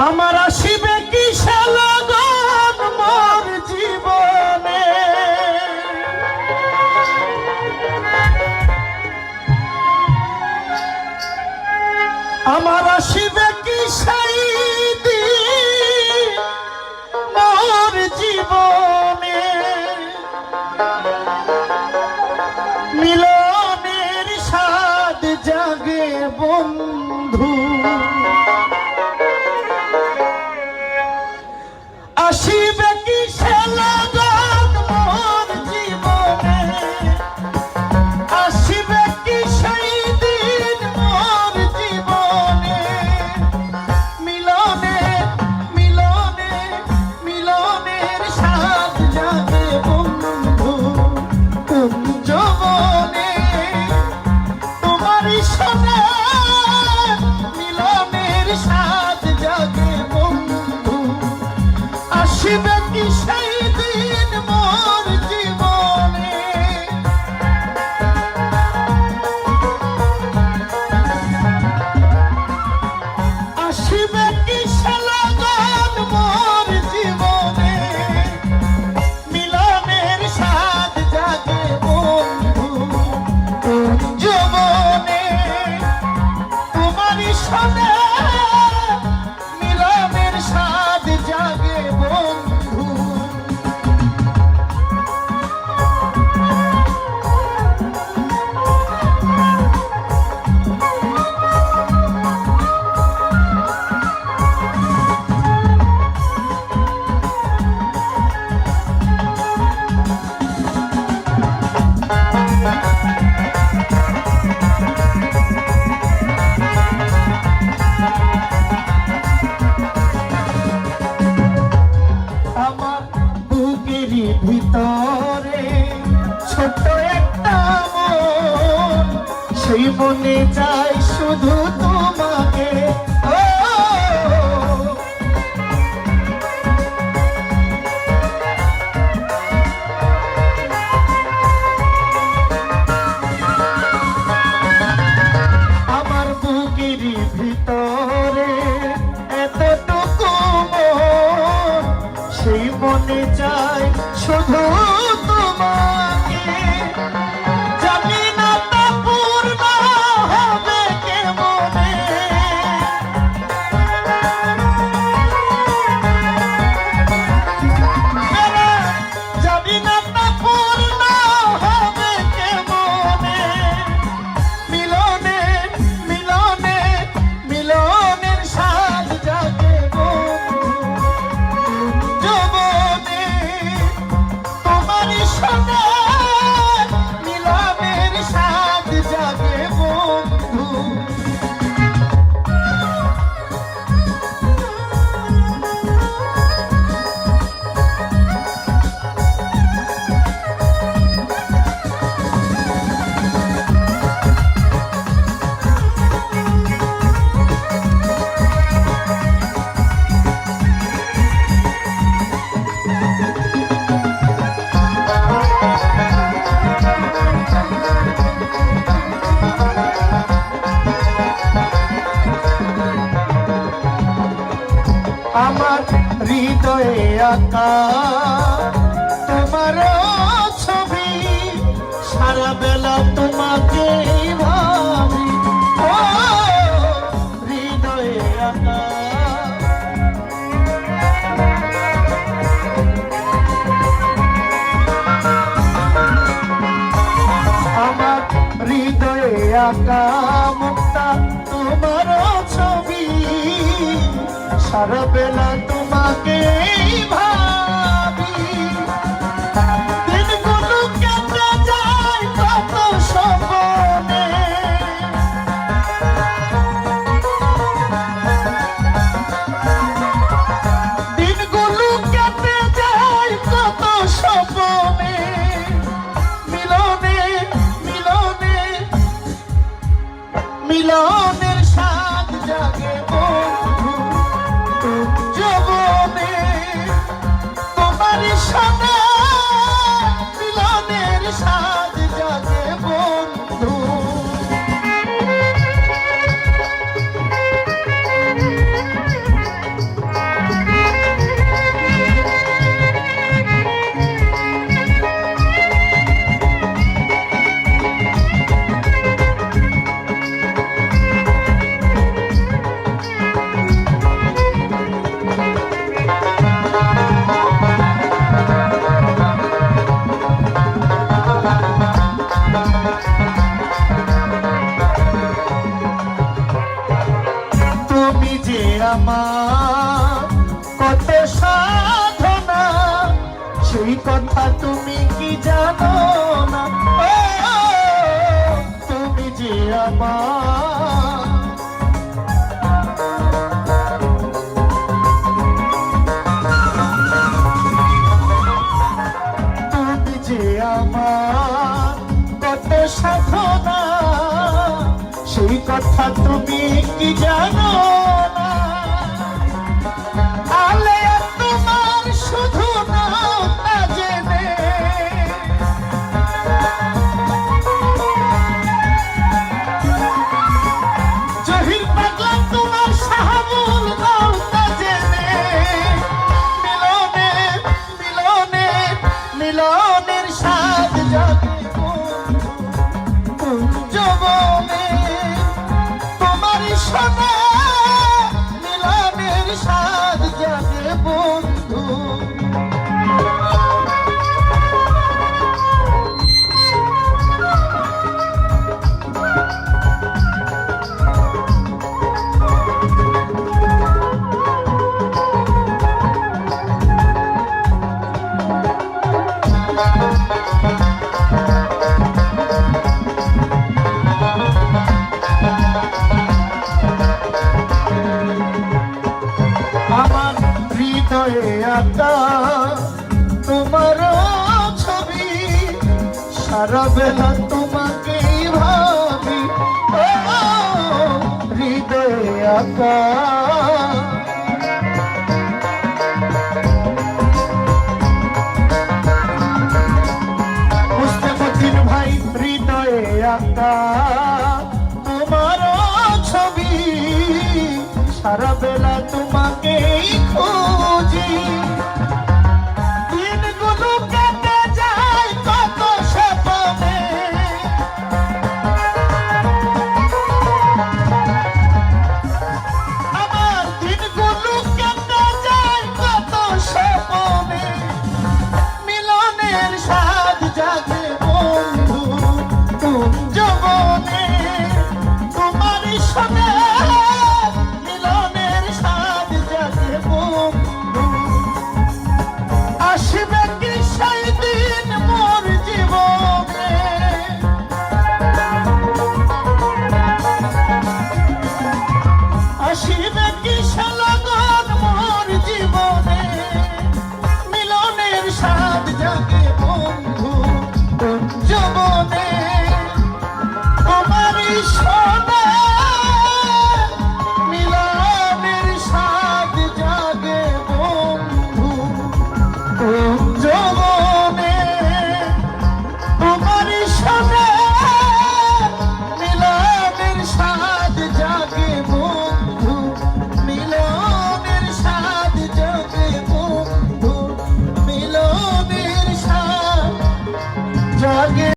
আমার আসিবে Mashiva. আঁকা তোমার ছবি সারা বেলা তোমাকে মুক্তা তোমার ছবি সারা বেলা তোমাকে ভা সেই কথা তুমি কি জানো না? তুমি যে আমার। তুমি যে আমার। কত সাধনা। সেই কথা তুমি কি জানো হৃদয়ে আঁকা তোমার ছবি, সারা বেলা তোমাকেই ভাবি। হৃদয়ে মুস্তাফির ভাই হৃদয়ে আঁকা। তোমার ছবি, সারা বেলা তোমাকেই 啊